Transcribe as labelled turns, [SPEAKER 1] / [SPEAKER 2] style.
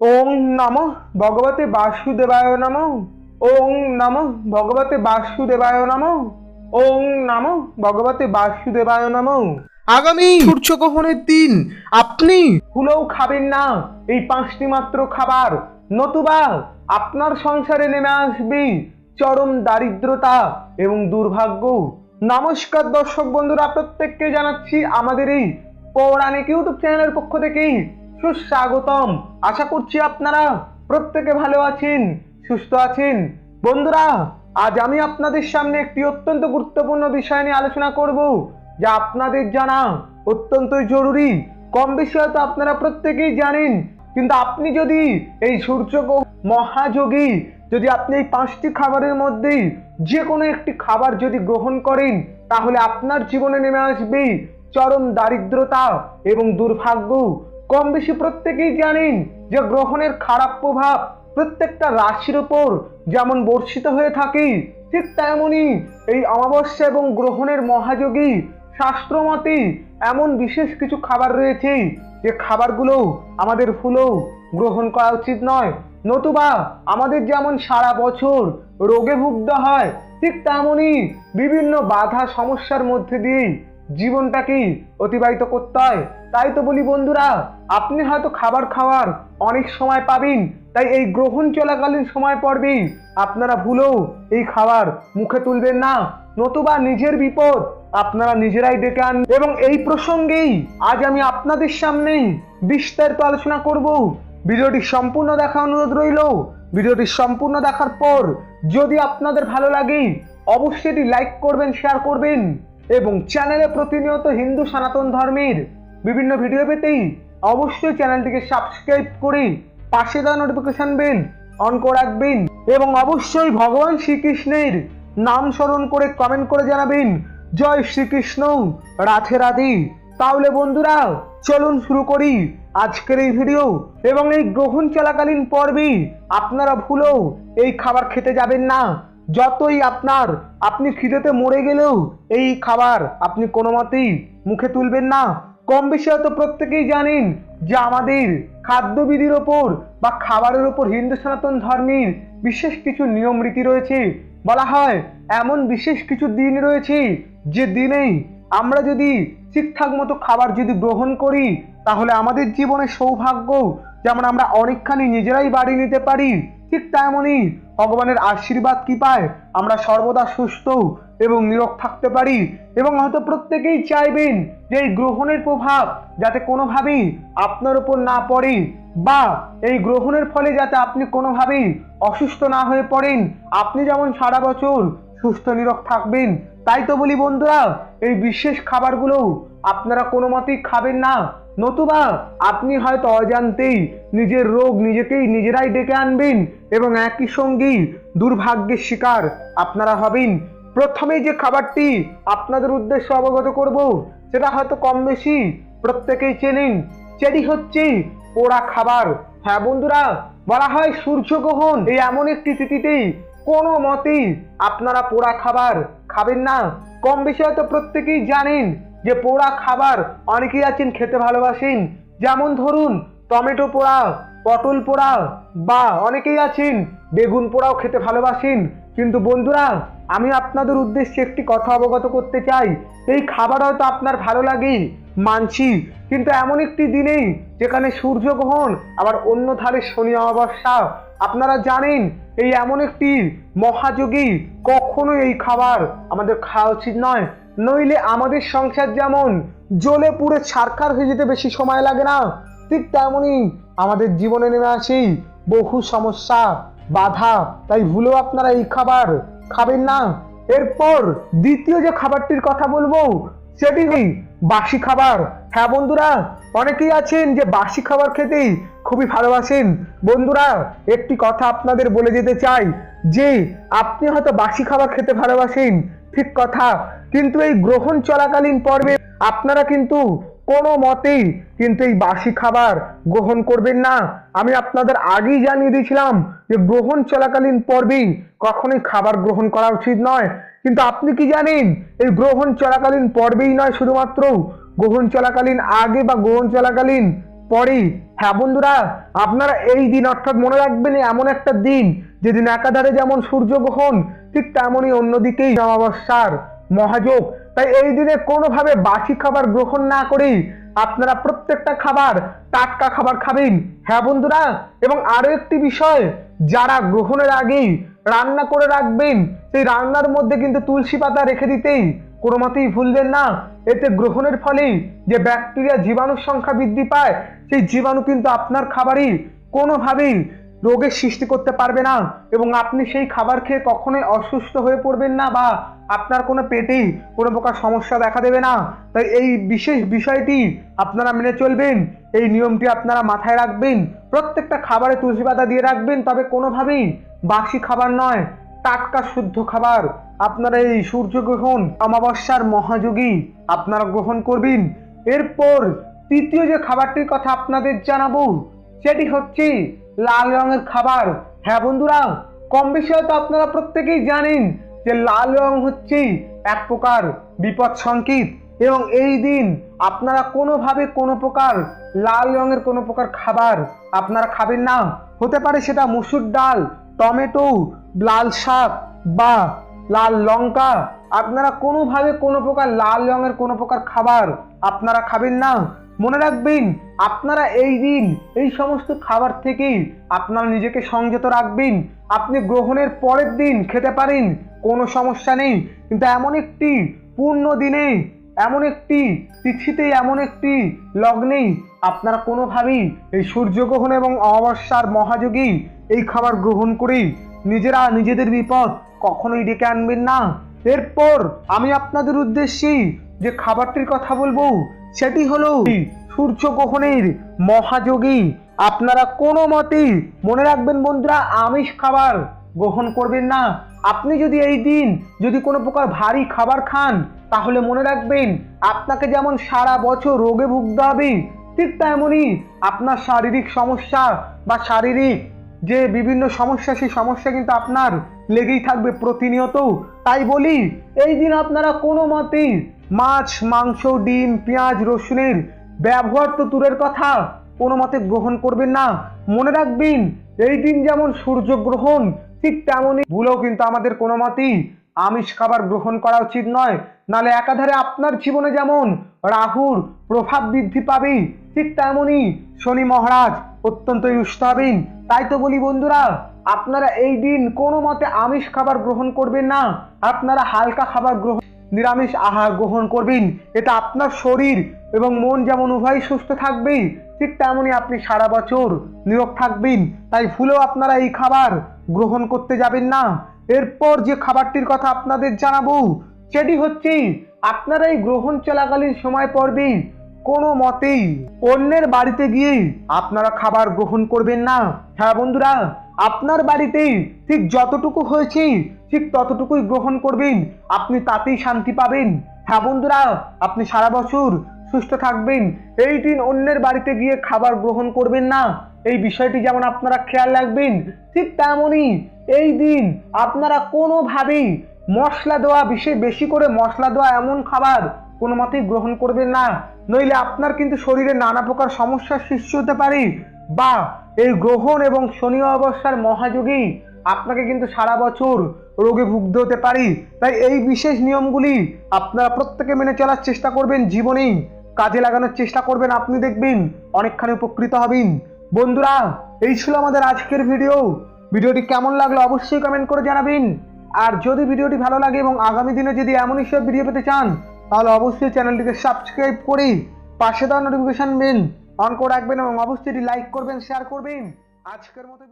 [SPEAKER 1] ওং নম ভগবতে বাসুদেবায় নম। ওং নম ভগবতে বাসুদেবায় নম। ওং নম ভগবতে বাসুদেবায় নম। আগামী সূর্যগ্রহণের দিন আপনি ভুলেও খাবেন না। এই পাঁচটি মাত্র খাবার। নতুবা আপনার সংসারে নেমে আসবে চরম দারিদ্রতা এবং দুর্ভাগ্য। নমস্কার দর্শক বন্ধুরা, প্রত্যেককে জানাচ্ছি আমাদের এই পৌরাণিক ইউটিউব চ্যানেলের পক্ষ থেকেই সুস্বাগতম। আশা করছি আপনারা প্রত্যেকে ভালো আছেন, সুস্থ আছেন। বন্ধুরা, আজ আমি আপনাদের সামনে একটি অত্যন্ত গুরুত্বপূর্ণ বিষয় নিয়ে আলোচনা করব, যা আপনাদের জানা অত্যন্ত জরুরি। কম বেশি হয়তো আপনারা প্রত্যেকেই জানেন, কিন্তু আপনি যদি এই সূর্য মহাযোগী, যদি আপনি এই পাঁচটি খাবারের মধ্যে যে কোনো একটি খাবার যদি গ্রহণ করেন, তাহলে আপনার জীবনে নেমে আসবে চরম দারিদ্রতা এবং দুর্ভাগ্য। কম বেশি প্রত্যেকেই জানেন যে গ্রহণের খারাপ প্রভাব প্রত্যেকটা রাশির ওপর যেমন বর্ষিত হয়ে থাকে, ঠিক তেমনই এই অমাবস্যা এবং গ্রহণের মহাযোগী শাস্ত্রমতে এমন বিশেষ কিছু খাবার রয়েছে যে খাবারগুলো আমাদের ফুলও গ্রহণ করা উচিত নয়। নতুবা আমাদের যেমন সারা বছর রোগে ভুগতে হয়, ঠিক তেমনই বিভিন্ন বাধা সমস্যার মধ্যে দিয়ে জীবনটাকে অতিবাহিত করতে হয়। তাই তো বলি বন্ধুরা, আপনি হয়তো খাবার খাওয়ার অনেক সময় পাবেন, তাই এই গ্রহণ চলাকালীন সময় পড়বে আপনারা ভুলেও এই খাবার মুখে তুলবেন না, নতুবা নিজের বিপদ আপনারা নিজেরাই ডেকে আন এবং এই প্রসঙ্গেই আজ আমি আপনাদের সামনে বিস্তারিত আলোচনা করব। ভিডিওটি সম্পূর্ণ দেখা অনুরোধ রইল। ভিডিওটি সম্পূর্ণ দেখার পর যদি আপনাদের ভালো লাগে, অবশ্যই এটি লাইক করবেন, শেয়ার করবেন। এবং চ্যানেলে প্রতিনিয়ত হিন্দু সনাতন ধর্মের বিভিন্ন ভিডিও পেতেই অবশ্যই চ্যানেলটিকে সাবস্ক্রাইব করে পাশে দেওয়া নোটিফিকেশন বেল অন করে রাখবেন এবং অবশ্যই ভগবান শ্রীকৃষ্ণের নাম স্মরণ করে কমেন্ট করে জানাবেন, জয় শ্রীকৃষ্ণ, রাধে রাধে। তাহলে বন্ধুরা, চলুন শুরু করি আজকের এই ভিডিও এবং এই গ্রহণ চলাকালীন পর্বে আপনারা ভুলেও এই খাবার খেতে যাবেন না। যতই আপনার, আপনি খিদেতে মরে গেলেও এই খাবার আপনি কোনো মতেই মুখে তুলবেন না। কম বেশি হয়তো প্রত্যেকেই জানেন যে আমাদের খাদ্যবিধির ওপর বা খাবারের ওপর হিন্দু সনাতন ধর্মের বিশেষ কিছু নিয়ম রীতি রয়েছে। বলা হয়, এমন বিশেষ কিছু দিন রয়েছে যে দিনেই আমরা যদি ঠিকঠাক মতো খাবার যদি গ্রহণ করি, তাহলে আমাদের জীবনে সৌভাগ্য যেমন আমরা অনেকখানি নিজেরাই বাড়ি নিতে পারি, ঠিক তেমনই ভগবানের আশীর্বাদ কি পায়? আমরা সর্বদা সুস্থ এবং নিরোগ থাকতে পারি এবং হয়তো প্রত্যেকেই চাইবেন যে এই গ্রহণের প্রভাব যাতে কোনোভাবেই আপনার উপর না পড়ে বা এই গ্রহণের ফলে যাতে আপনি কোনোভাবেই অসুস্থ না হয়ে পড়েন। আপনি যেমন সারা বছর সুস্থ নিরোগ থাকবেন, তাই তো বলি বন্ধুরা, এই বিশেষ খাবারগুলো আপনারা কোনো মতেই খাবেন না। নতুবা আপনি হয়তো অজান্তেই নিজের রোগ নিজেকেই নিজেরাই ডেকে আনবেন এবং একই সঙ্গেই দুর্ভাগ্যের শিকার আপনারা হবেন। প্রথমে যে খাবারটি আপনাদের উদ্দেশ্যে অবগত করব, সেটা হয়তো কম বেশি প্রত্যেকেই চেনেন, সেটি হচ্ছে পোড়া খাবার। হ্যাঁ বন্ধুরা, বলা হয় সূর্যগ্রহণ। এই এমন একটি তিথিতেই কোনো মতেই আপনারা পোড়া খাবার খাবেন না। কম বেশি হয়তো প্রত্যেকেই জানেন যে পোড়া খাবার অনেকেই আছেন খেতে ভালোবাসেন। যেমন ধরুন, টমেটো পোড়া, পটল পোড়া, বা অনেকেই আছেন বেগুন পোড়াও খেতে ভালোবাসেন। কিন্তু বন্ধুরা, আমি আপনাদের উদ্দেশ্যে একটি কথা অবগত করতে চাই। এই খাবার হয়তো আপনার ভালো লাগে, মানছি, কিন্তু এমন একটি দিনেই যেখানে সূর্যগ্রহণ, আবার অন্য ধারে শনি অমাবস্যা, আপনারা জানেন, এই এমন একটি মহাযোগী কখনো এই খাবার আমাদের খাওয়া উচিত নয়। নইলে আমাদের সংসার যেমন জ্বলে পুড়ে ছারখার হয়ে যেতে বেশি সময় লাগে না, ঠিক তেমনই আমাদের জীবনে নেমে আসে বহু সমস্যা, বাধা, তাই ভুলেও আপনারা এই খাবার খাবেন না। এরপর দ্বিতীয় যে খাবারটির কথা বলব, সেটি বাসি খাবার। হ্যাঁ বন্ধুরা, অনেকেই আছেন যে বাসি খাবার খেতেই খুবই ভালোবাসেন। বন্ধুরা, একটি কথা আপনাদের বলে যেতে চাই, যে আপনি হয়তো বাসি খাবার খেতে ভালোবাসেন, ঠিক কথা। কিন্তু এই গ্রহণ চলাকালীন পর্বে আপনারা কিন্তু কোনো মতেই কিন্তু এই বাসি খাবার গ্রহণ করবেন না। আমি আপনাদের আগেই জানিয়ে দিয়েছিলাম যে গ্রহণ চলাকালীন পর্বেই কখনোই খাবার গ্রহণ করা উচিত নয়। কিন্তু আপনি কি জানেন, এই গ্রহণ চলাকালীন পর্বেই নয় শুধুমাত্র গ্রহণ চলাকালীন আগে বা গ্রহণ চলাকালীন পরে হ্যাঁ বন্ধুরা, আপনারা এই দিন অর্থাৎ মনে রাখবেন এমন একটা দিন, যেদিন একাধারে যেমন সূর্যগ্রহণ ঠিক তেমনই অন্যদিকেই অমাবস্যার মহাযোগ। তাই এই দিনে কোনোভাবে বাসি খাবার গ্রহণ না করেই আপনারা প্রত্যেকটা খাবার টাটকা খাবার খাবেন। হ্যাঁ বন্ধুরা? এবং আরও একটি বিষয়, যারা গ্রহণের আগেই রান্না করে রাখবেন, সেই রান্নার মধ্যে কিন্তু তুলসী পাতা রেখে দিতেই কোনো মতেই ভুলবেন না। এতে গ্রহণের ফলে যে ব্যাকটেরিয়া, জীবাণুর সংখ্যা বৃদ্ধি পায়, সেই জীবাণু কিন্তু আপনার খাবারই কোনোভাবেই রোগের সৃষ্টি করতে পারবে না এবং আপনি সেই খাবার খেয়ে কখনোই অসুস্থ হয়ে পড়বেন না বা আপনার কোনো পেটেই কোনো প্রকার সমস্যা দেখা দেবে না। তাই এই বিশেষ বিষয়টি আপনারা মেনে চলবেন, এই নিয়মটি আপনারা মাথায় রাখবেন, প্রত্যেকটা খাবারে তুলসী পাতা দিয়ে রাখবেন, তবে কোনোভাবেই বাসি খাবার নয়, টাটকা শুদ্ধ খাবার। আপনারা এই সূর্যগ্রহণ অমাবস্যার মহাযোগী আপনারা গ্রহণ করবেন। এরপর তৃতীয় যে খাবারটির কথা আপনাদের জানাব, সেটি হচ্ছে লাল রঙের খাবার। হ্যাঁ বন্ধুরা, কম বেশি হয়তো আপনারা প্রত্যেকেই জানেন যে লাল রং হচ্ছেই এক প্রকার বিপদ সংকেত এবং এই দিন আপনারা কোনোভাবে কোনো প্রকার লাল রঙের কোনো প্রকার খাবার আপনারা খাবেন না। হতে পারে সেটা মুসুর ডাল, টমেটো, লাল শাক বা লাল লঙ্কা। আপনারা কোনোভাবে কোনো প্রকার লাল রঙের কোনো প্রকার খাবার আপনারা খাবেন না। মনে রাখবেন, আপনারা এই দিন, এই সমস্ত খাবার থেকেই আপনারা নিজেকে সংযত রাখবেন। আপনি গ্রহণের পরের দিন খেতে পারেন, কোনো সমস্যা নেই। কিন্তু এমন একটি পূর্ণ দিনে, এমন একটি তিথিতে, এমন একটি লগ্নেই আপনারা কোনোভাবেই এই সূর্যগ্রহণ এবং অমাবস্যার মহাযোগী এই খাবার গ্রহণ করেই নিজেরা নিজেদের বিপদ কখনোই ডেকে আনবেন না। এরপর আমি আপনাদের উদ্দেশ্যেই যে খাবারটির কথা বলব সেটি হলো সূর্যগ্রহণের মহাযোগী। আপনারা কোনো মতেই মনে রাখবেন বন্ধুরা আমিষ খাবার গ্রহণ করবেন না। আপনি যদি এই দিন যদি কোনো প্রকার ভারী খাবার খান তাহলে মনে রাখবেন আপনাকে যেমন সারা বছর রোগে ভুগতে হবে ঠিক তেমনই আপনার শারীরিক সমস্যা বা শারীরিক যে বিভিন্ন সমস্যা সেই সমস্যা কিন্তু আপনার লেগেই থাকবে প্রতিনিয়ত। তাই বলি এই দিন আপনারা কোনো মতেই মাছ, মাংস, ডিম, পেঁয়াজ, রসুনের ব্যবহার তো দূরের কথা। কোনো মতে গ্রহণ করবেন না। মনে রাখবেন, এই দিন যেমন সূর্যগ্রহণ ঠিক তেমনই ভুলেও কিন্তু আমাদের কোনো মতেই আমিষ খাবার গ্রহণ করা উচিত নয়। নালে একাধারে আপনার জীবনে যেমন রাহুর প্রভাব বৃদ্ধি পাবে, ঠিক তেমনই শনি মহারাজ অত্যন্তই রুষ্ট হবেন। তাই তো বলি বন্ধুরা, আপনারা এই দিন কোনো মতে আমিষ খাবার গ্রহণ করবেন না। আপনারা হালকা খাবার গ্রহণ নিরামিষ আহার গ্রহণ করবেন। এটা আপনার শরীর এবং মন যেমন উভয় সুস্থ থাকবে, ঠিক তেমনই আপনি সারা বছর নিরোগ থাকবেন। তাই ভুলেও আপনারা এই খাবার গ্রহণ করতে যাবেন না। এরপর যে খাবারটির কথা আপনাদের জানাব, সেটি হচ্ছে, আপনারা এই গ্রহণ চলাকালীন সময় পড়বে কোনো মতেই অন্যের বাড়িতে গিয়ে আপনারা খাবার গ্রহণ করবেন না। হ্যাঁ বন্ধুরা, আপনার বাড়িতেই ঠিক যতটুকু হয়েছে ঠিক ততটুকুই গ্রহণ করবেন, আপনি তাতেই শান্তি পাবেন। হ্যাঁ বন্ধুরা, আপনি সারা বছর সুস্থ থাকবেন, এই দিন অন্যের বাড়িতে গিয়ে খাবার গ্রহণ করবেন না। এই বিষয়টি যেমন আপনারা খেয়াল রাখবেন, ঠিক তেমনই এই দিন আপনারা কোনোভাবেই মশলা দেওয়া বেশি বেশি করে মশলা দেওয়া এমন খাবার কোনো মতেই গ্রহণ করবেন না। নইলে আপনার কিন্তু শরীরে নানা প্রকার সমস্যার সৃষ্টি হতে পারে বা এই গ্রহণ এবং শনি অবস্থার মহাযোগী আপনাকে কিন্তু সারা বছর রোগে ভুগতে হতে পারি। তাই এই বিশেষ নিয়মগুলি আপনারা প্রত্যেকে মেনে চলার চেষ্টা করবেন জীবনেই কাজে লাগানোর চেষ্টা করবেন, আপনি দেখবেন অনেকখানি উপকৃত হবেন। বন্ধুরা, এই ছিল আমাদের আজকের ভিডিও। ভিডিওটি কেমন লাগল অবশ্যই কমেন্ট করে জানাবেন। আর যদি ভিডিওটি ভালো লাগে এবং আগামী দিনে যদি এমনই সব ভিডিও পেতে চান, তাহলে অবশ্যই চ্যানেলটিকে সাবস্ক্রাইব করে পাশে দেওয়া নোটিফিকেশন বেল অন করে রাখবেন এবং অবশ্যই লাইক করবেন শেয়ার করবেন। আজকের মতো